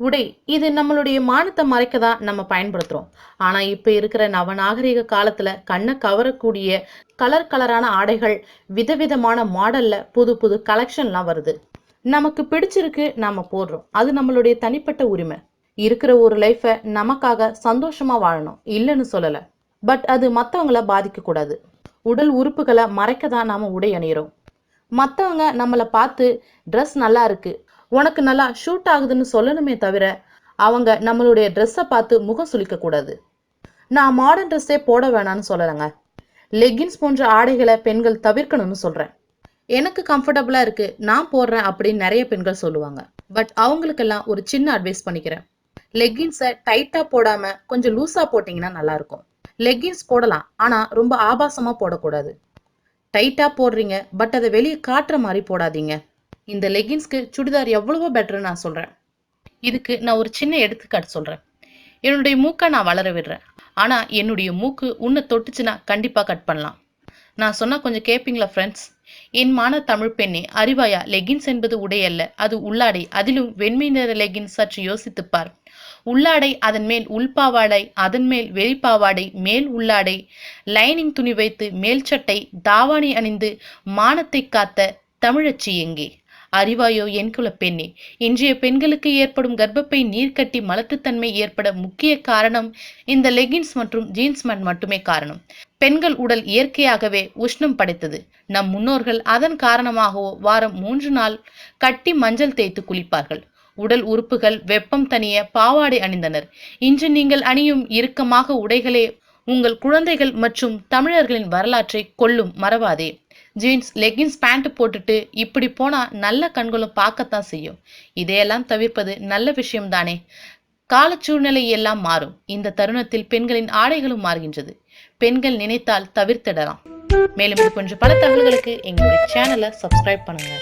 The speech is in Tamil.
உடை இது நம்மளுடைய மானத்தை மறைக்க தான் நம்ம பயன்படுத்துகிறோம் ஆனால் இப்போ இருக்கிற நவநாகரிக காலத்தில் கண்ணை கவரக்கூடிய கலர் கலரான ஆடைகள் விதவிதமான மாடலில் புது புது கலெக்ஷன்லாம் வருது. நமக்கு பிடிச்சிருக்கு நாம் போடுறோம். அது நம்மளுடைய தனிப்பட்ட உரிமை. இருக்கிற ஒரு லைஃப்பை நமக்காக சந்தோஷமாக வாழணும். இல்லைன்னு சொல்லலை. பட் அது மற்றவங்கள பாதிக்கக்கூடாது. உடல் உறுப்புகளை மறைக்க தான் நாம் உடை அணிகிறோம் மற்றவங்க நம்மளை பார்த்து ட்ரெஸ் நல்லா இருக்குது உனக்கு நல்லா ஷூட் ஆகுதுன்னு சொல்லணுமே தவிர அவங்க நம்மளுடைய ட்ரெஸ்ஸை பார்த்து முகம் சுளிக்கக்கூடாது நான் மாடர்ன் ட்ரெஸ்ஸே போட வேணான்னு சொல்லலைங்க. லெகின்ஸ் போன்ற ஆடைகளை பெண்கள் தவிர்க்கணும்னு சொல்கிறேன் எனக்கு கம்ஃபர்டபுளாக இருக்குது நான் போடுறேன் அப்படின்னு நிறைய பெண்கள் சொல்லுவாங்க. பட் அவங்களுக்கெல்லாம் ஒரு சின்ன அட்வைஸ் பண்ணிக்கிறேன். லெகின்ஸை டைட்டாக போடாமல் கொஞ்சம் லூஸாக போட்டிங்கன்னா நல்லாயிருக்கும். லெகின்ஸ் போடலாம் ஆனால் ரொம்ப ஆபாசமாக போடக்கூடாது. டைட்டாக போடுறீங்க பட் அதை வெளியே காட்டுற மாதிரி போடாதீங்க. இந்த லெகின்ஸ்க்கு சுடிதார் எவ்வளவோ பெட்டர்னு நான் சொல்கிறேன் இதுக்கு நான் ஒரு சின்ன எடுத்துக்காட்டு சொல்கிறேன் என்னுடைய மூக்கை நான் வளர விடுறேன். ஆனால் என்னுடைய மூக்கு உன்னை தொட்டுச்சுன்னா கண்டிப்பாக கட் பண்ணலாம். நான் சொன்னால் கொஞ்சம் கேட்பீங்களா ஃப்ரெண்ட்ஸ் என் மான தமிழ் பெண்ணே அறிவாயா? லெகின்ஸ் என்பது உடை அல்ல அது உள்ளாடை. அதிலும் வெண்மை நிற லெகின்ஸ் சற்று யோசித்துப்பார். உள்ளாடை அதன் மேல் உள்பாவாடை அதன் மேல் வெளிப்பாவாடை மேல் உள்ளாடை. லைனிங் துணி வைத்து மேல் சட்டை தாவாணி அணிந்து மானத்தை காத்த தமிழச்சி எங்கே? அறிவாயோ என் குலப் பெண்ணே. இன்றைய பெண்களுக்கு ஏற்படும் கர்ப்பப்பை நீர்க்கட்டி மலட்டுத்தன்மை ஏற்பட முக்கிய காரணம் இந்த லெகின்ஸ் மற்றும் ஜீன்ஸ் பேண்ட் மட்டுமே காரணம். பெண்கள் உடல் இயற்கையாகவே உஷ்ணம் படைத்தது. நம் முன்னோர்கள் அதன் காரணமாகவோ வாரம் மூன்று நாள் கட்டி மஞ்சள் தேய்த்து குளிப்பார்கள். உடல் உறுப்புகள் வெப்பம் தனிய பாவாடை அணிந்தனர். இன்று நீங்கள் அணியும் இறுக்கமாக உடைகளே உங்கள் குழந்தைகள் மற்றும் தமிழர்களின் வரலாற்றை கொல்லும் மறவாதே. ஜீன்ஸ் லெகின்ஸ் பேண்ட் போட்டுட்டு இப்படி போனா நல்ல கண்களும் பார்க்கத்தான் செய்யும். இதையெல்லாம் தவிர்ப்பது நல்ல விஷயம்தானே. கால சூழ்நிலை எல்லாம் மாறும். இந்த தருணத்தில் பெண்களின் ஆடைகளும் மாறுகின்றது. பெண்கள் நினைத்தால் தவிர்த்திடலாம். மேலும் இது போன்ற பல தகவல்களுக்கு எங்களுடைய சேனலை சப்ஸ்கிரைப் பண்ணுங்க.